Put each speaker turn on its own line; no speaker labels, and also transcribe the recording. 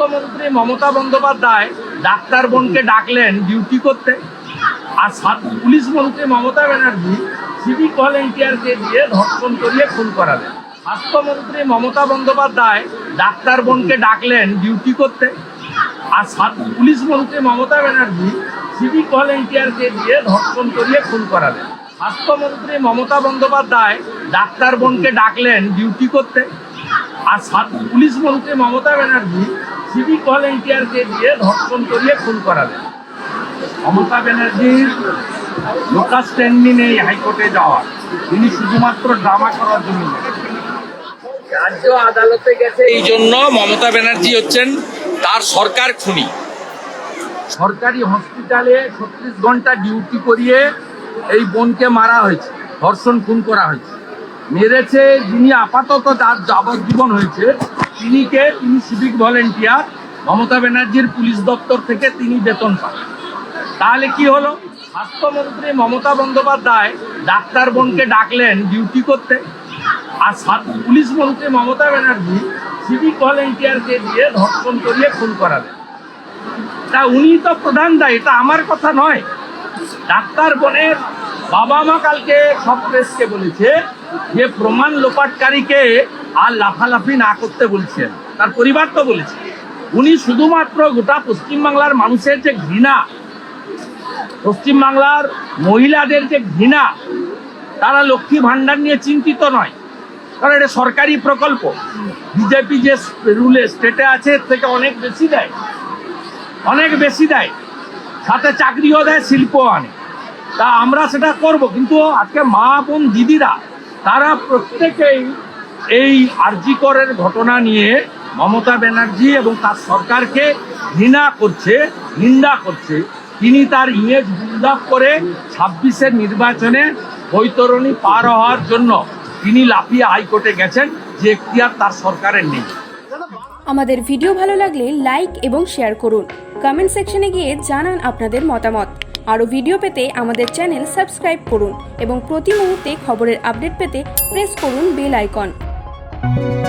স্বাস্থ্যমন্ত্রী মমতা বন্দ্যোপাধ্যায় ডাক্তার বোনকে ডাকলেন ডিউটি করতে। আর পুলিশ মন্ত্রী মমতা ব্যানার্জি সিভিক ভলেন্টিয়ারকে দিয়ে ধর্ষণ করিয়ে খুন করালেন। স্বাস্থ্যমন্ত্রী মমতা বন্দ্যোপাধ্যায় ডাক্তার বোনকে ডাকলেন ডিউটি করতে। আর পুলিশ মন্ত্রী মমতা ব্যানার্জি সিভিক ভলেন্টিয়ারকে দিয়ে ধর্ষণ করিয়ে খুন করালেন। স্বাস্থ্যমন্ত্রী মমতা বন্দ্যোপাধ্যায় ডাক্তার বোনকে ডাকলেন ডিউটি করতে। আর পুলিশ মন্ত্রী মমতা ব্যানার্জি সিভিক ভলেন্টিয়ারকে দিয়ে ধর্ষণ করিয়ে খুন করালেন মমতা ব্যানার্জির লোকাল স্ট্যান্ডিং নেই হাইকোর্টে যাওয়ার। তিনি শুধুমাত্র ড্রামা করার জন্য। রাজ্য আদালতে গেছে এই জন্য মমতা ব্যানার্জি হচ্ছেন তার সরকার খুনি। সরকারি হসপিটালে ছত্রিশ ঘণ্টা ডিউটি করিয়ে এই বোনকে মারা হয়েছে ধর্ষণ খুন করা হয়েছে। মেরেছে যিনি আপাতত তার যাবজ্জীবন হয়েছে তিনি কে তিনি সিভিক ভলেন্টিয়ার মমতা ব্যানার্জির পুলিশ দপ্তর থেকে তিনি বেতন পান। তাহলে কি হলো? স্বাস্থ্যমন্ত্রী মমতা বন্দ্যোপাধ্যায় ডাক্তার বোনকে ডাকলেন ডিউটি করতে। আর পুলিশ মন্ত্রী মমতা ব্যানার্জি সিভিক ভলেন্টিয়ারকে দিয়ে ধর্ষণ করিয়ে খুন করালেন। তা উনি তো প্রধান দায়ী, এটা আমার কথা নয়। ডাক্তার বোনের বাবা মা কালকে সব প্রেসকে বলেছে যে প্রমাণ লোপাটকারীকে আর লাফালাফি না করতে বলছেন। তার পরিবার তো বলেছে। উনি শুধুমাত্র গোটা পশ্চিমবাংলার মানুষের যে ঘৃণা, পশ্চিমবাংলার মহিলাদের যে ঘৃণা, তারা লক্ষ্মী ভাণ্ডার নিয়ে চিন্তিত নয়। কারণ এটা সরকারি প্রকল্প। বিজেপি যে রুলে স্টেটে আছে থেকে অনেক বেশি দেয়। অনেক বেশি দেয়। সাথে চাকরিও দেয় শিল্প আনে। তা আমরা সেটা করব। কিন্তু আজকে মা বোন দিদিরা, তারা প্রত্যেকেই এই আরজিকরের ঘটনা নিয়ে মমতা ব্যানার্জি এবং তার সরকারকে ঘৃণা করছে, নিন্দা করছে। তিনি তার ইমেজ বিল্ডাপ করে ছাব্বিশের নির্বাচনে বৈতরণী পার হওয়ার জন্য তিনি লাফিয়ে হাইকোর্টে গেছেন, যে এখতিয়ার তার সরকারের নেই।
আমাদের ভিডিও ভালো লাগলে লাইক এবং শেয়ার করুন। কমেন্ট সেকশনে গিয়ে জানান আপনাদের মতামত। আরও ভিডিও পেতে আমাদের চ্যানেল সাবস্ক্রাইব করুন এবং প্রতি মুহূর্তে খবরের আপডেট পেতে প্রেস করুন বেল আইকন Bye.